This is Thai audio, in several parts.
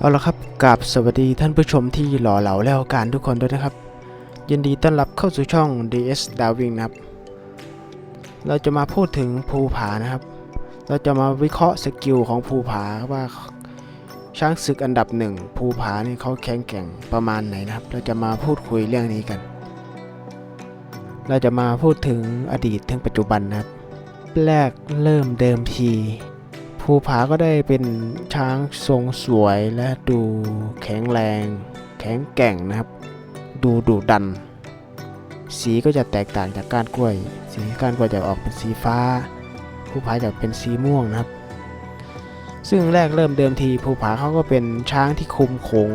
เอาละครับกับสวัสดีท่านผู้ชมที่หล่อเหลาแล้วการทุกคนด้วยนะครับ ยินดีต้อนรับเข้าสู่ช่อง DS Darwin นะครับ เราจะมาพูดถึงภูผานะครับ เราจะมาวิเคราะห์สกิลของภูผาว่าช้างศึกอันดับหนึ่งภูผานี่เขาแข็งแกร่งประมาณไหนนะครับ เราจะมาพูดคุยเรื่องนี้กัน เราจะมาพูดถึงอดีตถึงปัจจุบันนะครับ แรกเริ่มเดิมที ภูผาก็ได้เป็นช้างทรงสวยและดูแข็งแรง แข็งแกร่งนะครับ ดูดุดัน สีก็จะแตกต่างจากก้านกล้วย สีก้านกล้วยจะออกเป็นสีฟ้า ภูผาจะเป็นสีม่วงนะครับ ซึ่งแรกเริ่มเดิมทีภูผาเขาก็เป็นช้างที่คุมโขง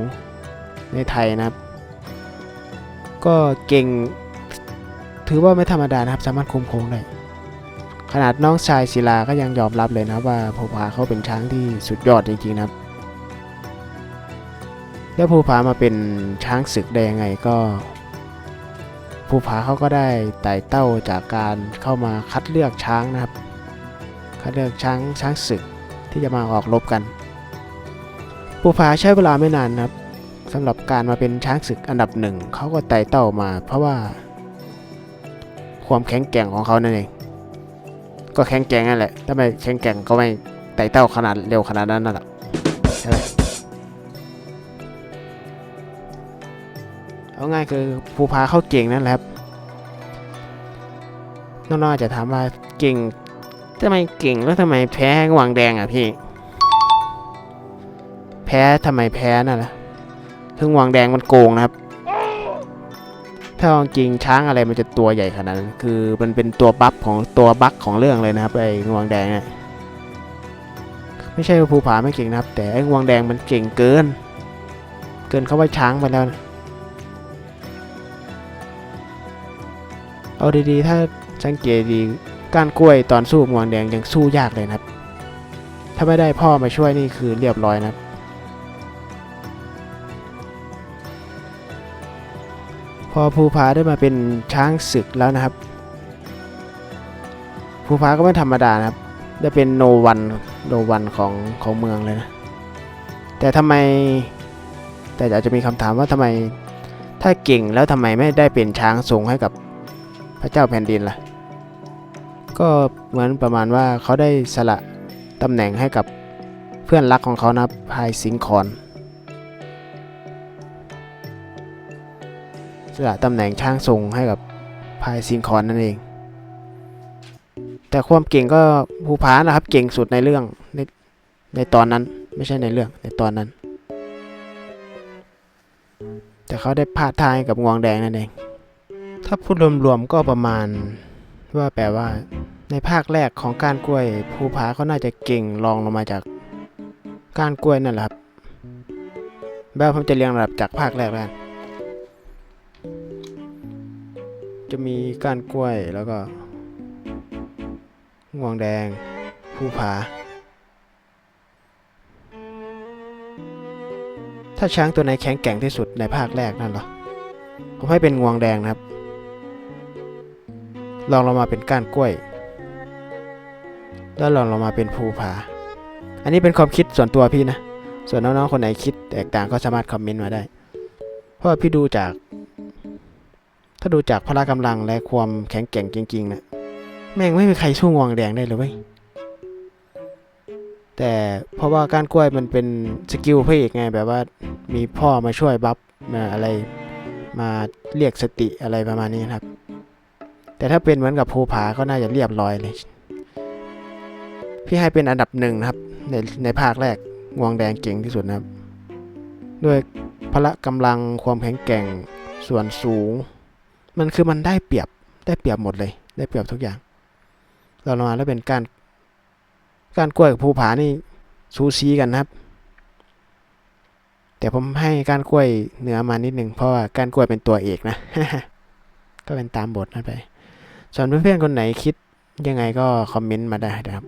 ในไทยนะครับ ก็เก่ง ถือว่าไม่ธรรมดานะครับ สามารถคุมโขงได้ ขนาดน้องชายศิลาก็ยังยอมรับเลยนะว่าภูผาเขาเป็นช้างที่สุดยอดจริงๆนะแล้วภูผามาเป็นช้างศึกได้ยังไงก็ภูผาเขาก็ได้ไต่เต้าจากการเข้ามาคัดเลือกช้างนะครับคัดเลือกช้างช้างศึกที่จะมาออกรบกันภูผาใช้เวลาไม่นานนะครับสำหรับการมาเป็นช้างศึกอันดับหนึ่งเขาก็ไต่เต้ามา เพราะว่าความแข็งแกร่งของเขานั่นเอง ก็แข็งแกร่งนั่นแหละถ้าไม่แข็งแกร่งก็ไม่ไต่เต้าขนาดเร็วขนาดนั้นน่ะหรอกใช่ไหมเอาง่ายคือภูผาเข้าเก่งนั่นแหละครับน้องๆอาจะถามว่าเก่งทำไมเก่งแล้วทำไมแพ้หวังแดงอะพี่ แพ้ทำไมแพ้นั่นแหละถึงหวังแดงมันโกงนะครับ ถ้าจริงช้างอะไรมันจะตัวใหญ่ขนาดนั้น คือมันเป็นตัวบัฟของตัวบั๊กของเรื่องเลยนะครับไอ้งวงแดงเนี่ยไม่ใช่ว่าภูผาไม่เก่งนะครับ แต่ไอ้งวงแดงมันเก่งเกิน เกินเขาว่าช้างไปแล้วนะเอาดีๆ ถ้าสังเกตดีก้านกล้วยตอนสู้งวงแดงยังสู้ยากเลยนะครับ ถ้าไม่ได้พ่อมาช่วยนี่คือเรียบร้อยนะครับ พอภูผาได้มาเป็นช้างศึกแล้วนะครับ ภูผาก็ไม่ธรรมดานะครับ ได้เป็นโนวันโนวันของของเมืองเลยนะ แต่ทำไม แต่อาจจะมีคำถามว่าทำไม ถ้าเก่งแล้วทำไมไม่ได้เป็นช้างทรงให้กับพระเจ้าแผ่นดินล่ะ ก็เหมือนประมาณว่าเขาได้สละตำแหน่งให้กับเพื่อนรักของเขานะพายสิงคอน สละตำแหน่งช่างทรงให้กับพายซิงคอนนั่นเอง แต่ความเก่งก็ภูผานะครับเก่งสุดในเรื่องในในตอนนั้นไม่ใช่ในเรื่องในตอนนั้น แต่เขาได้พาดทายกับงวงแดงนั่นเอง ถ้าพูดรวมๆก็ประมาณว่าแปลว่า ในภาคแรกของการกล้วยภูผาเขาน่าจะเก่งรองลงมาจากการกล้วยนั่นแหละครับแบบผมจะเรียงลำดับจากภาคแรกแล้วกัน จะมีก้านกล้วยแล้วก็งวงแดง ภูผา ถ้าช้างตัวไหนแข็งแกร่งที่สุดในภาคแรกนั่นเหรอ ผมให้เป็นงวงแดงนะครับ ลองลงมาเป็นก้านกล้วย แล้วลองลงมาเป็นภูผา อันนี้เป็นความคิดส่วนตัวพี่นะ ส่วนน้องๆคนไหนคิดแตกต่างก็สามารถคอมเมนต์มาได้ เพราะพี่ดูจาก ถ้าดูจากพละกำลังและความแข็งแกร่งจริงๆนะแม่งไม่มีใครสู้งวงแดงได้เลยเว้ยแต่เพราะว่ากานกล้วยมันเป็นสกิลพระเอกไงแบบว่ามีพ่อมาช่วยบัฟมาอะไรมาเรียกสติอะไรประมาณนี้ครับ แต่ถ้าเป็นเหมือนกับภูผาก็น่าจะเรียบร้อยเลย พี่ให้เป็นอันดับหนึ่งนะครับ ในในภาคแรกงวงแดงเก่งที่สุดนะครับ ด้วยพละกำลังความแข็งแกร่งส่วนสูง มันคือมันได้เปรียบได้เปรียบหมดเลย ได้เปรียบทุกอย่าง เราลงมาแล้วเป็นการการกล้วยกับภูผานี่ซูซีกันนะครับ แต่ผมให้การกล้วยเหนือมานิดหนึ่งเพราะว่าการกล้วยเป็นตัวเอกนะ ก็เป็นตามบทนั่นไป ส่วนเพื่อนๆคนไหนคิดยังไงก็คอมเมนต์มาได้นะครับ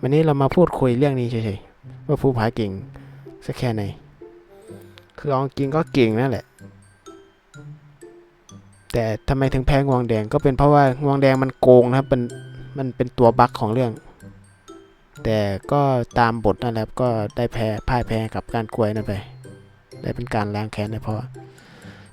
วันนี้เรามาพูดคุยเรื่องนี้เฉยๆว่าภูผาเก่งสักแค่ไหน คือเอาจริงก็เก่งนั่นแหละ แต่ทำไมถึงแพ้งวงแดงก็เป็นเพราะว่างวงแดงมันโกงนะครับมันมันเป็นตัวบั๊กของเรื่อง แต่ก็ตามบทนั่นแหละครับก็ได้แพ้พ่ายแพ้กับการกล้วยนั่นไปได้เป็นการล้างแค้นได้เพราะ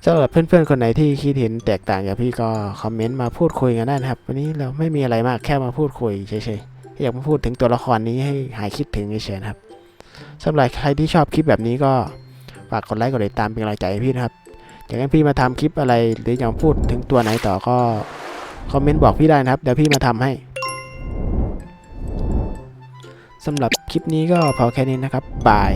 สำหรับเพื่อนๆคนไหนที่คิดเห็นแตกต่างจากพี่ก็คอมเมนต์มาพูดคุยกันได้นะครับ วันนี้เราไม่มีอะไรมากแค่มาพูดคุยเฉยๆอยากมาพูดถึงตัวละครนี้ให้หายคิดถึงเฉยๆครับสำหรับใครที่ชอบคลิปแบบนี้ก็ฝากกดไลค์กดติดตามเป็นกำลังใจให้พี่นะครับ อยากให้พี่มาทำคลิปอะไรหรืออยากพูดถึงตัวไหนต่อก็คอมเมนต์บอกพี่ได้นะครับเดี๋ยวพี่มาทำให้สำหรับคลิปนี้ก็พอแค่นี้นะครับบาย